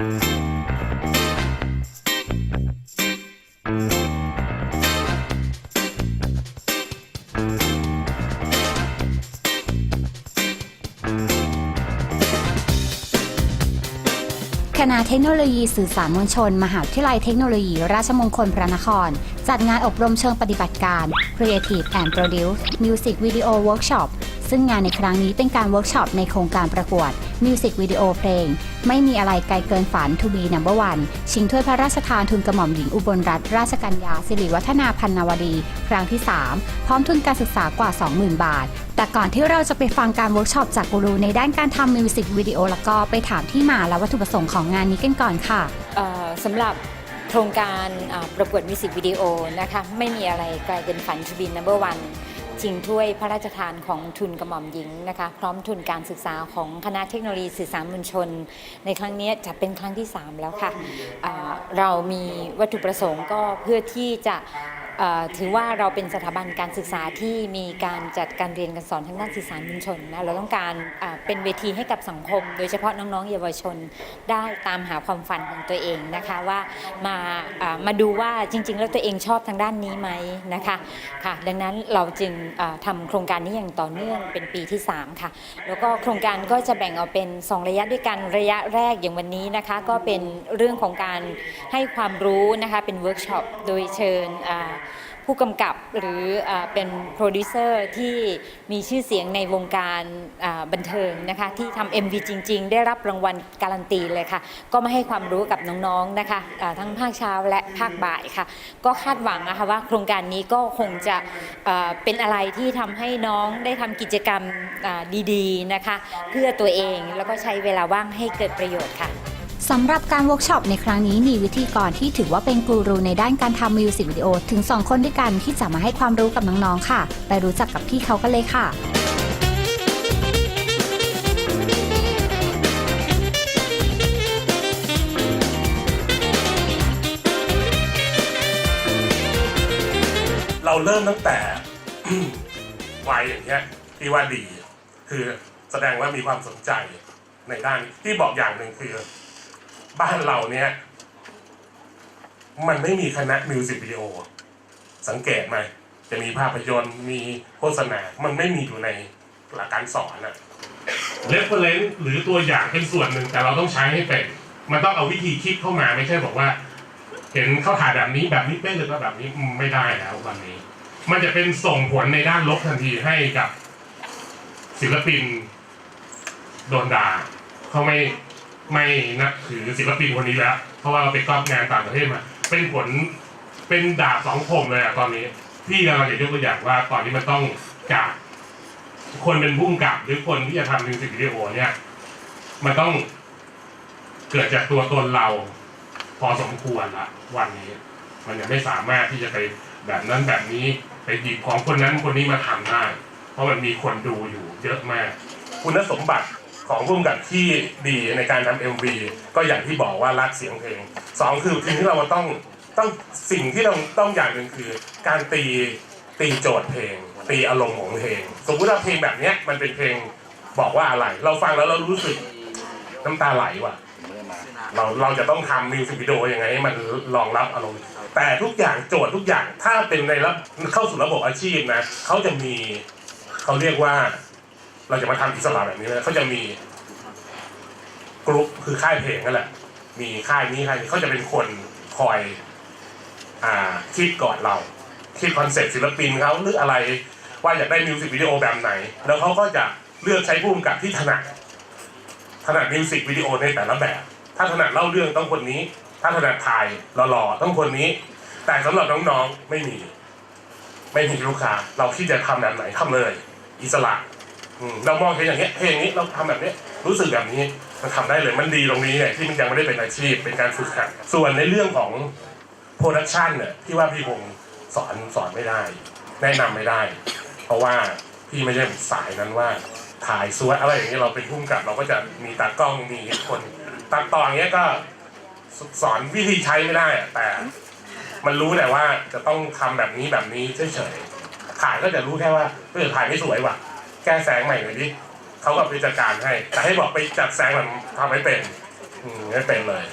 คณะเทคโนโลยีสื่อสารมวลชน มหาวิทยาลัยเทคโนโลยี ราชมงคลพระนคร จัดงานอบรมเชิงปฏิบัติการ Creative and Produce Music Video Workshop ซึ่งงานในครั้งนี้เป็นการเวิร์กช็อปในโครงการประกวด Music Video เพลง ไม่มีอะไรไกลเกินฝัน To be number one ชิงถ้วยพระราชทานทุนกระหม่อมหญิงอุบลรัตนราชกัญญาสิริวัฒนาพันนวดี ครั้งที่ 3 พร้อมทุนการศึกษากว่า 20,000 บาท แต่ก่อนที่เราจะไปฟังการเวิร์กช็อปจากกูรูในด้านการทำมิวสิกวิดีโอแล้วก็ไปถามที่มาและวัตถุประสงค์ของงานนี้กันก่อนค่ะสำหรับโครงการประกวดมิวสิกวิดีโอนะคะไม่มีอะไรไกลเกินฝันทูบินนัมเบอร์วัน ชิงถ้วยพระราชทานของทุนกระหม่อมหญิงนะคะ พร้อมทุนการศึกษาของคณะเทคโนโลยีสื่อสารมวลชน ในครั้งนี้จะเป็นครั้งที่ 3 แล้วค่ะะเรามีวัตถุประสงค์ก็เพื่อที่จะ ถือว่าเราเป็นสถาบันการศึกษาที่มีการจัดการเรียนการสอนทางด้านสื่อสารมวลชนนะเราต้องการเป็นเวทีให้กับสังคม โดยเฉพาะน้องๆ เยาวชนได้ตามหาความฝันของตัวเองนะคะว่ามามาดูว่าจริง ๆ แล้วตัวเองชอบทางด้านนี้ไหมนะคะค่ะดังนั้นเราจึงอ่าทำโครงการนี้อย่างต่อเนื่องเป็นปีที่ 3 ค่ะ แล้วก็โครงการก็จะแบ่งเอาเป็น 2 ระยะด้วยกันระยะแรกอย่างวันนี้นะคะ ก็เป็นเรื่องของการให้ความรู้นะคะเป็นเวิร์กช็อปโดยเชิญอ่า ผู้กำกับหรืออเป็นโปรดิวเซอร์ที่มีชื่อเสียงในวงการบันเทิงนะคะที่ทำ MV จริง ๆ ได้รับรางวัลการันตีเลยค่ะ ก็มาให้ความรู้กับน้องๆนะคะอ่าทั้งภาคเช้าและภาคบ่ายค่ะ ก็คาดหวังนะคะว่าโครงการนี้ก็คงจะเป็นอะไรที่ทำให้น้องได้ทำกิจกรรมดีๆนะคะ เพื่อตัวเองแล้วก็ใช้เวลาว่างให้เกิดประโยชน์ค่ะ สำหรับการเวิร์กช็อปในครั้งนี้มีวิธีกรที่ถือว่าเป็นกูรูในด้านการทำมิวสิกวิดีโอถึง 2 คนด้วยกันที่จะมาให้ความรู้กับน้องๆค่ะ ไปรู้จักกับพี่เขากันเลยค่ะ เราเริ่มตั้งแต่ วัยอย่างเงี้ยที่ว่าดี คือแสดงว่ามีความสนใจในด้านที่บอกอย่างหนึ่งคือ บ้านเราเนี่ย มันไม่มีคณะมิวสิกวิดีโอ สังเกตไหมจะมีภาพยนตร์มีโฆษณา มันไม่มีอยู่ในหลักการสอนอะเรฟเฟรนซ์หรือตัวอย่างเป็นส่วนหนึ่งแต่เราต้องใช้ให้เป็น มันต้องเอาวิธีคิดเข้ามาไม่ใช่บอกว่า เห็นเขาถ่ายแบบนี้แบบนี้เป๊ะเลยก็แบบนี้ไม่ได้แล้ววันนี้ มันจะเป็นส่งผลในด้านลบทันทีให้กับศิลปินโดนด่าเขาไม่ ไม่นับถือศิลปินคนนี้แล้ว เพราะว่าเราไปกอบงานต่างประเทศมา เป็นผลเป็นดาบสองคมเลยอะตอนนี้พี่กำลังจะยกตัวอย่างว่าตอนนี้มันต้องจากคนเป็นผู้กำกับ หรือคนที่จะทำมิวสิกวิดีโอเนี่ย มันต้องเกิดจากตัวตนเราพอสมควรละวันนี้ มันยังไม่สามารถที่จะไปแบบนั้นแบบนี้ไปหยิบของคนนั้นคนนี้มาทำได้ เพราะมันมีคนดูอยู่เยอะมาก คุณสมบัติ ของผู้กำกับที่ดีในการทำเอ็มวีก็อย่างที่บอกว่ารักเสียงเพลงสองคือสิ่งที่เราต้องต้องสิ่งที่เราต้องอย่างหนึ่งคือ การตีตีโจทย์เพลง ตีอารมณ์ของเพลง สมมติว่าเพลงแบบเนี้ยมันเป็นเพลงบอกว่าอะไร เราฟังแล้วเรารู้สึกน้ำตาไหลว่ะเราเราจะต้องทำมิวสิกวิดีโอยังไงให้มันรองรับอารมณ์แต่ทุกอย่างโจทย์ทุกอย่างถ้าเป็นในระเข้าสู่ระบบอาชีพนะเขาจะมีเขาเรียกว่า เราจะมาทำอิสระแบบนี้นะเขาจะมีกรุ๊ปคือค่ายเพลงนั่นแหละ มีค่ายนี้ค่ายนี้เขาจะเป็นคนคอยอ่าคิดก่อนเราคิดคอนเซ็ปต์ศิลปินเขาหรืออะไรว่าอยากได้มิวสิกวิดีโอแบบไหน แล้วเขาก็จะเลือกใช้ผู้กำกับที่ถนัดถนัดมิวสิกวิดีโอในแต่ละแบบ ถ้าถนัดเล่าเรื่องต้องคนนี้ ถ้าถนัดถ่ายหล่อๆต้องคนนี้ แต่สำหรับน้องๆไม่มี ไม่มีลูกค้าเราคิดจะทำแบบไหนทำเลย อิสระ เรามองเห็นอย่างเงี้ยเพลงนี้เราทำแบบนี้รู้สึกแบบนี้มันทำได้เลยมันดีตรงนี้ไงที่มันยังไม่ได้เป็นอาชีพเป็นการฝึกหัดส่วนในเรื่องของโปรดักชันเนี่ยที่ว่าพี่คงสอนสอนไม่ได้ แนะนำไม่ได้ เพราะว่าพี่ไม่ใช่สายนั้นว่าถ่ายสวยอะไรอย่างเงี้ยเราเป็นผู้กำกับเราก็จะมีตากล้องมีคนตัดต่ออย่างเงี้ยก็สอนวิธีใช้ไม่ได้แต่ มันรู้แหละว่าจะต้องทำแบบนี้แบบนี้เฉยๆถ่ายก็จะรู้แค่ว่าเออถ่ายไม่สวยว่ะ แก้แสงใหม่หน่อยดิเขาก็ไปจัดการให้ แต่ให้บอกไปจัดแสงแบบทำไม่เป็นอืมไม่เป็นเลย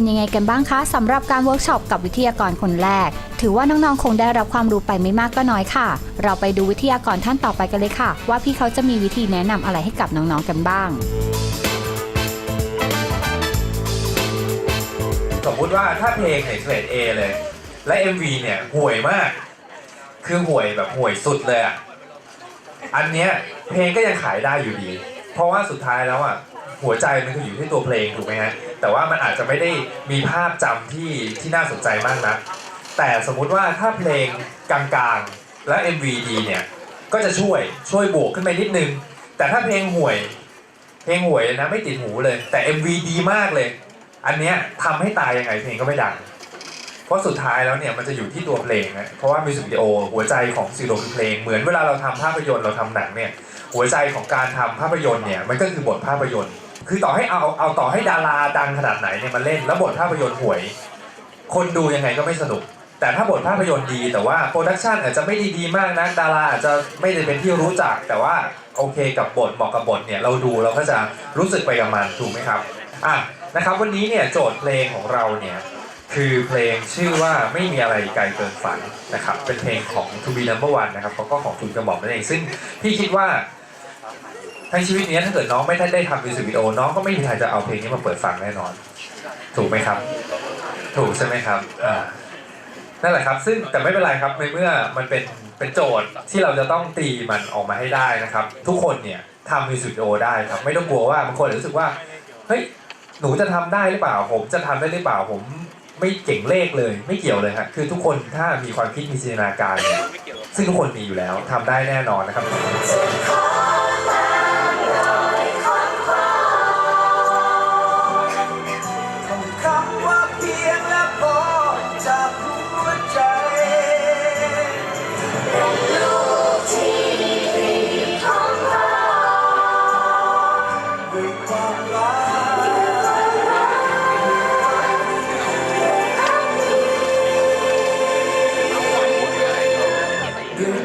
เป็นยังไงกันบ้างคะสำหรับการเวิร์กช็อปกับวิทยากรคนแรก ถือว่าน้องๆ คงได้รับความรู้ไปไม่มากก็น้อยค่ะ เราไปดูวิทยากรท่านต่อไปกันเลยค่ะ ว่าพี่เขาจะมีวิธีแนะนำอะไรให้กับน้องๆ กันบ้าง สมมุติว่าถ้าเพลงเนี่ยเกรด A เลย และ MV เนี่ยห่วยมาก คือห่วยแบบห่วยสุดเลยอะ อันเนี้ยเพลงก็ยังขายได้อยู่ดี เพราะว่าสุดท้ายแล้วอะหัวใจมันคืออยู่ที่ตัวเพลงถูกไหมฮะแต่ว่ามันอาจจะไม่ได้มีภาพจำที่ที่น่าสนใจมากนะแต่สมมุติว่าถ้าเพลงกลางๆและ MV ดีเนี่ยก็จะช่วยช่วยบวกขึ้นไปนิดนึง แต่ถ้าเพลงห่วย เพลงห่วยนะไม่ติดหูเลย แต่ MV ดีมากเลย อันเนี้ยทำให้ตายยังไงเพลงก็ไม่ดัง เพราะสุดท้ายแล้วเนี่ยมันจะอยู่ที่ตัวเพลงนะเพราะว่ามิวสิกวิดีโอหัวใจของซีโรคือเพลง เหมือนเวลาเราทำภาพยนตร์เราทำหนังเนี่ยหัวใจของการทำภาพยนตร์เนี่ยมันก็คือบทภาพยนตร์ คือต่อให้เอาเอาต่อให้ดาราดังขนาดไหนเนี่ยมาเล่นแล้วบทภาพยนตร์ห่วย คนดูยังไงก็ไม่สนุก แต่ถ้าบทภาพยนตร์ดี แต่ว่าโปรดักชันอาจจะไม่ได้ดีมากนะดาราอาจจะไม่ได้เป็นที่รู้จัก แต่ว่าโอเคกับบทเหมาะกับบทเนี่ยเราดูเราก็จะรู้สึกไปกับมันถูกไหมครับอะนะครับวันนี้เนี่ยโจทย์เพลงของเราเนี่ย คือเพลงชื่อว่าไม่มีอะไรไกลเกินฝันนะครับ เป็นเพลงของ To Be Number One นะครับเขาก็ของทุนกระบอกนั่นเองซึ่งพี่คิดว่าทั้งชีวิตนี้ถ้าเกิดน้องไม่ได้ได้ทำมิวสิกวิดีโอน้องก็ไม่มีทางจะเอาเพลงนี้มาเปิดฟังแน่นอน ถูกไหมครับ ถูกใช่ไหมครับอ่านั่นแหละครับ ซึ่งแต่ไม่เป็นไรครับในเมื่อมันเป็นเป็นโจทย์ที่เราจะต้องตีมันออกมาให้ได้นะครับ ทุกคนเนี่ยทำมิวสิกวิดีโอได้ครับ ไม่ต้องกลัวว่าบางคนรู้สึกว่าเฮ้ยหนูจะทำได้หรือเปล่า ผมจะทำได้หรือเปล่าผม ไม่เก่งเลขเลย ไม่เกี่ยวเลยครับคือทุกคนถ้ามีความคิดมีจินตนาการเนี่ยซึ่งทุกคนมีอยู่แล้วทำได้แน่นอนนะครับ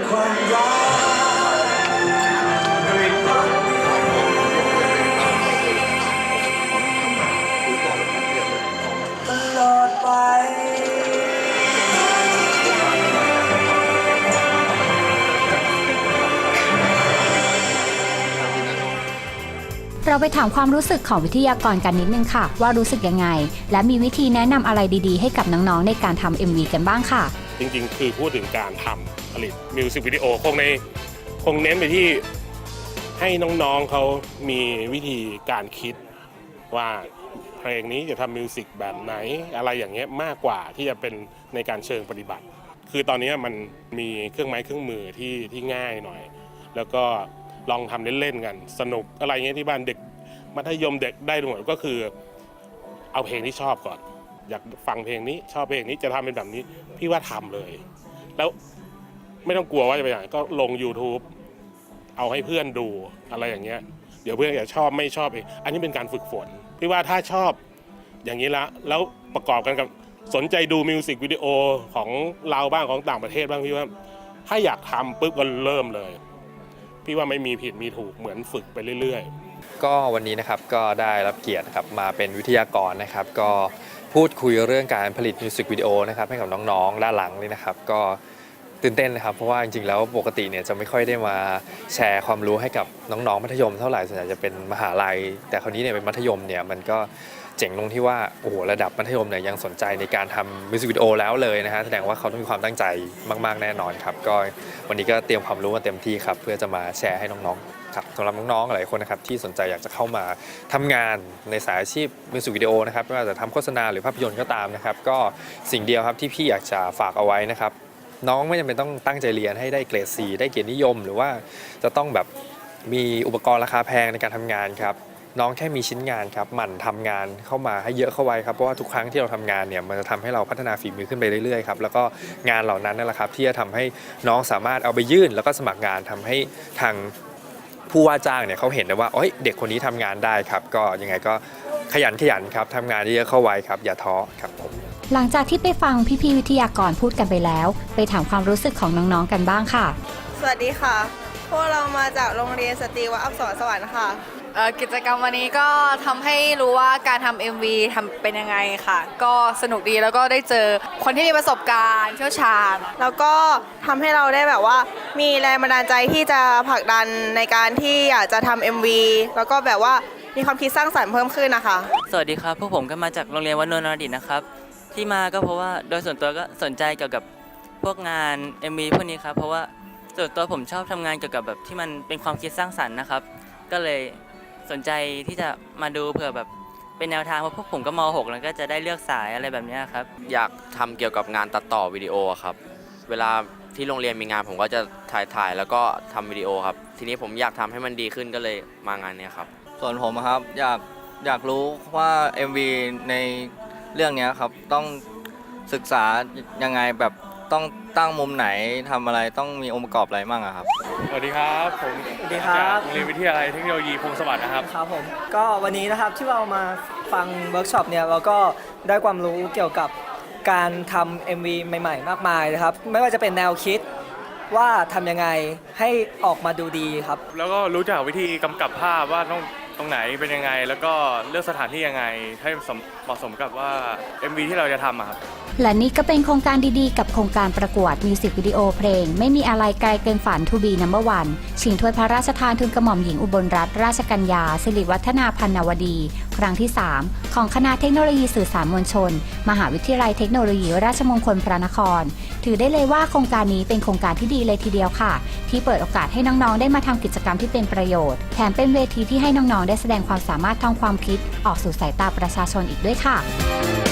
ความรักด้วยความตลอดไป เราไปถามความรู้สึกของวิทยากรกันนิดนึงค่ะ ว่ารู้สึกยังไง และมีวิธีแนะนำอะไรดีๆ ให้กับน้องๆ ในการทำ MV กันบ้างค่ะ จริงๆ คือพูดถึงการทำผลิตมิวสิกวิดีโอคงในคงเน้นไปที่ให้น้องๆเขามีวิธีการคิดว่าเพลงนี้จะทำมิวสิกแบบไหนอะไรอย่างเงี้ยมากกว่าที่จะเป็นในการเชิงปฏิบัติ คือตอนนี้มันมีเครื่องไม้เครื่องมือที่ที่ง่ายหน่อย แล้วก็ลองทำเล่นๆกัน สนุกอะไรเงี้ยที่บ้านเด็กมัธยมเด็กได้หมดก็คือเอาเพลงที่ชอบก่อน อยากฟังเพลงนี้ ชอบเพลงนี้จะทำเป็นแบบนี้ พี่ว่าทำเลย แล้วไม่ต้องกลัวว่าจะไปไหนก็ลง YouTube เอาให้เพื่อนดูอะไรอย่างเงี้ย เดี๋ยวเพื่อนอยากชอบไม่ชอบเองอันนี้เป็นการฝึกฝน พี่ว่าถ้าชอบอย่างนี้ละแล้วประกอบกันกับสนใจดูมิวสิกวิดีโอของเราบ้างของต่างประเทศบ้างพี่ว่าถ้าอยากทำปุ๊บก็เริ่มเลย พี่ว่าไม่มีผิดมีถูกเหมือนฝึกไปเรื่อย ๆ ก็วันนี้นะครับก็ได้รับเกียรตินครับมาเป็นวิทยากรนะครับ ก็ พูดคุยเรื่องการผลิตมิวสิกวิดีโอนะครับให้กับน้องๆด้านหลังนี่นะครับ ก็ตื่นเต้นนะครับ เพราะว่าจริงๆแล้วปกติเนี่ยจะไม่ค่อยได้มาแชร์ความรู้ให้กับน้องๆมัธยมเท่าไหร่ส่วนใหญ่จะเป็นมหาลัย แต่คราวนี้เนี่ยเป็นมัธยมเนี่ยมันก็เจ๋งตรงที่ว่าโอ้โหระดับมัธยมเนี่ยยังสนใจในการทำมิวสิกวิดีโอแล้วเลยนะฮะแสดงว่าเขาต้องมีความตั้งใจมาก ๆแน่นอนครับ ก็วันนี้ก็เตรียมความรู้มาเต็มที่ครับ เพื่อจะมาแชร์ให้น้องๆ ครับสำหรับน้องๆหลายคนนะครับที่สนใจอยากจะเข้ามาทำงานในสายอาชีพมิวสิกวิดีโอนะครับไม่ว่าจะทำโฆษณาหรือภาพยนตร์ก็ตามนะครับ ก็สิ่งเดียวครับที่พี่อยากจะฝากเอาไว้นะครับ น้องไม่จำเป็นต้องตั้งใจเรียนให้ได้เกรด 4 ได้เกียรตินิยม หรือว่าจะต้องแบบมีอุปกรณ์ราคาแพงในการทำงานครับน้องแค่มีชิ้นงานครับหมั่นทำงานเข้ามาให้เยอะเข้าไว้ครับเพราะว่าทุกครั้งที่เราทำงานเนี่ยมันจะทำให้เราพัฒนาฝีมือขึ้นไปเรื่อยๆครับแล้วก็งานเหล่านั้นนั่นแหละครับที่จะทำให้น้องสามารถเอาไปยื่น แล้วก็สมัครงานทำให้ทาง ผู้ว่าจ้างเนี่ยเขาเห็นได้ว่าเอ้ยเด็กคนนี้ทำงานได้ครับ ก็ยังไงก็ขยันขยันครับทำงานเยอะๆเข้าไว้ครับ อย่าท้อครับผมหลังจากที่ไปฟังพี่ๆวิทยากรพูดกันไปแล้ว ไปถามความรู้สึกของน้องๆกันบ้างค่ะ สวัสดีค่ะ พวกเรามาจากโรงเรียนสตรีวัดอักษรสวรรค์ค่ะ เอ่อกิจกรรมวันนี้ก็ทำให้รู้ว่าการทำ MV ทำเป็นยังไงค่ะ ก็สนุกดีแล้วก็ได้เจอคนที่มีประสบการณ์เชี่ยวชาญ แล้วก็ทำให้เราได้แบบว่ามีแรงบันดาลใจที่จะผลักดันในการที่อยากจะทำ MV แล้วก็แบบว่ามีความคิดสร้างสรรค์เพิ่มขึ้นนะคะ สวัสดีครับ พวกผมก็มาจากโรงเรียนวัดนนทรดิตนะครับ ที่มาก็เพราะว่าโดยส่วนตัวก็สนใจเกี่ยวกับพวกงาน MV พวกนี้ครับ เพราะว่าส่วนตัวผมชอบทำงานเกี่ยวกับแบบที่มันเป็นความคิดสร้างสรรค์นะครับ ก็เลย สนใจที่จะมาดูเผื่อแบบเป็นแนวทางเพราะพวกผมก็ม .6 แล้วก็จะได้เลือกสายอะไรแบบเนี้ยครับ อยากทำเกี่ยวกับงานตัดต่อวิดีโอครับ เวลาที่โรงเรียนมีงานผมก็จะถ่ายถ่ายแล้วก็ทำวิดีโอครับ ทีนี้ผมอยากทำให้มันดีขึ้นก็เลยมางานเนี้ยครับ ส่วนผมอะครับอยากอยากรู้ว่า MV ในเรื่องเนี้ยครับต้องศึกษายังไงแบบต้อง ตั้งมุมไหนทำอะไรต้องมีองค์ประกอบอะไรบ้างอะครับ สวัสดีครับ ผมสวัสดีครับ จากโรงเรียนวิทยาลัยเทคโนโลยีพงศวรรค์นะครับ ครับผมก็วันนี้นะครับที่เรามาฟังเวิร์กช็อปเนี่ยเราก็ได้ความรู้เกี่ยวกับการทำ MV ใหม่ๆ มากมายนะครับ ไม่ว่าจะเป็นแนวคิดว่าทำยังไงให้ออกมาดูดีครับ แล้วก็รู้จักวิธีกำกับภาพว่าต้องตรงไหนเป็นยังไง แล้วก็เลือกสถานที่ยังไง ให้สมเหมาะสมกับว่า MV ที่เราจะทำอะครับ และนี่ก็เป็นโครงการดีๆ กับโครงการประกวดมิวสิกวิดีโอเพลง ไม่มีอะไรไกลเกินฝัน To be number one ชิงถ้วยพระราชทานทุนกระหม่อมหญิงอุบลรัตนราชกัญญาสิริวัฒนาพันนวดี ครั้งที่ 3 ของคณะเทคโนโลยีสื่อสารมวลชน มหาวิทยาลัยเทคโนโลยีราชมงคลพระนคร ถือได้เลยว่าโครงการนี้เป็นโครงการที่ดีเลยทีเดียวค่ะ ที่เปิดโอกาสให้น้องๆ ได้มาทำกิจกรรมที่เป็นประโยชน์ แถมเป็นเวทีที่ให้น้องๆ ได้แสดงความสามารถทางความคิด ออกสู่สายตาประชาชนอีกด้วยค่ะ